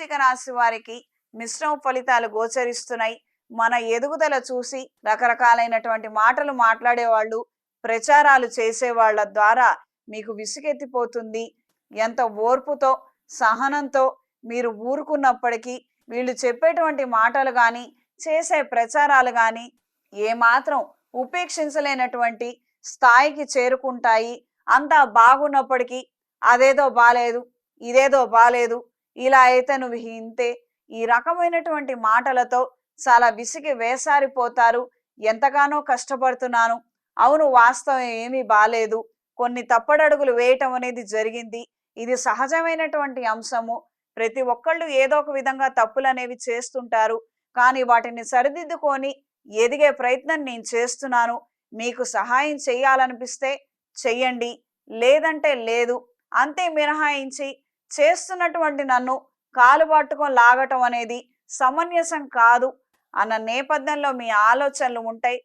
వృశ్చిక రాశి వారికి మిశ్రమ ఫలితాలు గోచరిస్తున్నాయి. మన ఎదుగుదల చూసి రకరకాలైనటువంటి మాటలు మాట్లాడేవాళ్ళు ప్రచారాలు చేసేవాళ్ళ ద్వారా మీకు విసుగెత్తిపోతుంది. ఎంత ఓర్పుతో సహనంతో మీరు ఊరుకున్నప్పటికీ వీళ్ళు చెప్పేటువంటి మాటలు కానీ చేసే ప్రచారాలు కానీ ఏమాత్రం ఉపేక్షించలేనటువంటి స్థాయికి చేరుకుంటాయి. అంతా బాగున్నప్పటికీ అదేదో బాలేదు ఇదేదో బాలేదు ఇలా అయితే నువ్వు ఇంతే. ఈ రకమైనటువంటి మాటలతో చాలా విసిగి వేసారిపోతారు. ఎంతగానో కష్టపడుతున్నాను. అవును వాస్తవం ఏమీ బాలేదు. కొన్ని తప్పడడుగులు వేయటం అనేది జరిగింది. ఇది సహజమైనటువంటి అంశము. ప్రతి ఒక్కళ్ళు ఏదో ఒక విధంగా తప్పులు అనేవి చేస్తుంటారు. కానీ వాటిని సరిదిద్దుకొని ఎదిగే ప్రయత్నం నేను చేస్తున్నాను. మీకు సహాయం చేయాలనిపిస్తే చెయ్యండి. లేదంటే లేదు. అంతే మినహాయించి చేస్తున్నటువంటి నన్ను కాలు పట్టుకొని లాగటం అనేది సమంజసం కాదు అన్న నేపథ్యంలో మీ ఆలోచనలు ఉంటాయి.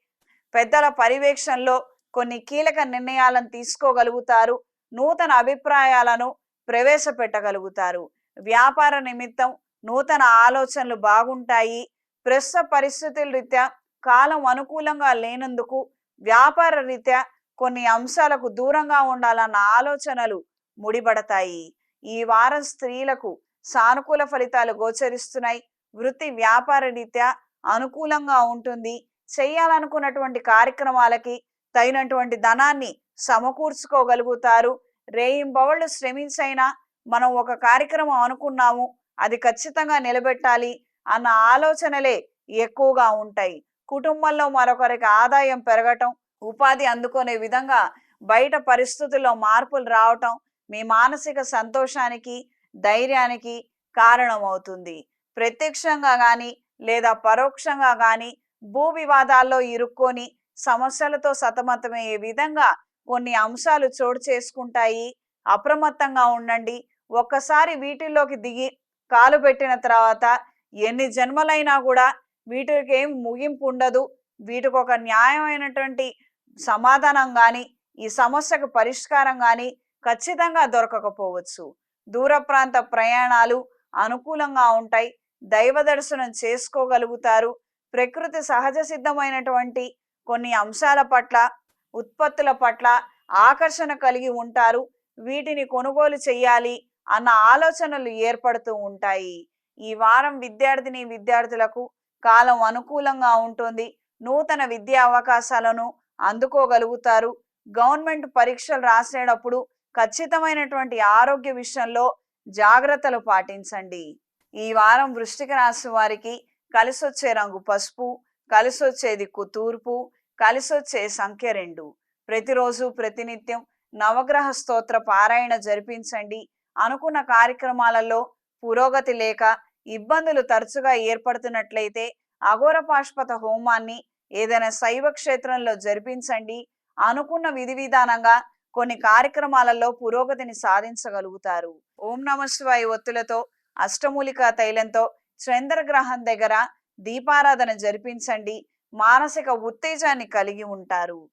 పెద్దల పర్యవేక్షణలో కొన్ని కీలక నిర్ణయాలను తీసుకోగలుగుతారు. నూతన అభిప్రాయాలను ప్రవేశపెట్టగలుగుతారు. వ్యాపార నిమిత్తం నూతన ఆలోచనలు బాగుంటాయి. ప్రస్తుత పరిస్థితుల రీత్యా కాలం అనుకూలంగా లేనందుకు వ్యాపార రీత్యా కొన్ని అంశాలకు దూరంగా ఉండాలన్న ఆలోచనలు ముడిపడతాయి. ఈ వారం స్త్రీలకు సానుకూల ఫలితాలు గోచరిస్తున్నాయి. వృత్తి వ్యాపార రీత్యా అనుకూలంగా ఉంటుంది. చేయాలనుకున్నటువంటి కార్యక్రమాలకి తగినటువంటి ధనాన్ని సమకూర్చుకోగలుగుతారు. రేయింబవళ్ళు శ్రమించైనా మనం ఒక కార్యక్రమం అనుకున్నాము అది ఖచ్చితంగా నిలబెట్టాలి అన్న ఆలోచనలే ఎక్కువగా ఉంటాయి. కుటుంబంలో మరొకరికి ఆదాయం పెరగటం ఉపాధి అందుకునే విధంగా బయట పరిస్థితుల్లో మార్పులు రావటం మీ మానసిక సంతోషానికి ధైర్యానికి కారణమవుతుంది. ప్రత్యక్షంగా కానీ లేదా పరోక్షంగా కానీ భూ వివాదాల్లో ఇరుక్కొని సమస్యలతో సతమతమయ్యే విధంగా కొన్ని అంశాలు చోటు చేసుకుంటాయి. అప్రమత్తంగా ఉండండి. ఒక్కసారి వీటిల్లోకి దిగి కాలు పెట్టిన తర్వాత ఎన్ని జన్మలైనా కూడా వీటికి ఏం ముగింపు ఉండదు. వీటికి ఒక న్యాయమైనటువంటి సమాధానం కానీ ఈ సమస్యకు పరిష్కారం కానీ ఖచ్చితంగా దొరకకపోవచ్చు. దూర ప్రాంత ప్రయాణాలు అనుకూలంగా ఉంటాయి. దైవ దర్శనం చేసుకోగలుగుతారు. ప్రకృతి సహజ సిద్ధమైనటువంటి కొన్ని అంశాల పట్ల ఉత్పత్తుల పట్ల ఆకర్షణ కలిగి ఉంటారు. వీటిని కొనుగోలు చేయాలి అన్న ఆలోచనలు ఏర్పడుతూ ఉంటాయి. ఈ వారం విద్యార్థిని విద్యార్థులకు కాలం అనుకూలంగా ఉంటుంది. నూతన విద్యా అవకాశాలను అందుకోగలుగుతారు. గవర్నమెంట్ పరీక్షలు రాసేటప్పుడు ఖచ్చితమైనటువంటి ఆరోగ్య విషయంలో జాగ్రత్తలు పాటించండి. ఈ వారం వృష్టిక రాశి వారికి కలిసొచ్చే రంగు పసుపు కలిసొచ్చే దిక్కు తూర్పు కలిసొచ్చే సంఖ్య రెండు. ప్రతిరోజు ప్రతినిత్యం నవగ్రహ స్తోత్ర పారాయణ జరిపించండి. అనుకున్న కార్యక్రమాలలో పురోగతి లేక ఇబ్బందులు తరచుగా ఏర్పడుతున్నట్లయితే అఘోరపాష్పత హోమాన్ని ఏదైనా శైవ క్షేత్రంలో జరిపించండి. అనుకున్న విధి విధానంగా కొన్ని కార్యక్రమాలలో పురోగతిని సాధించగలుగుతారు. ఓం నమ శివాయ ఒత్తులతో అష్టమూలికా తైలంతో చంద్రగ్రహం దగ్గర దీపారాధన జరిపించండి. మానసిక ఉత్తేజాన్ని కలిగి ఉంటారు.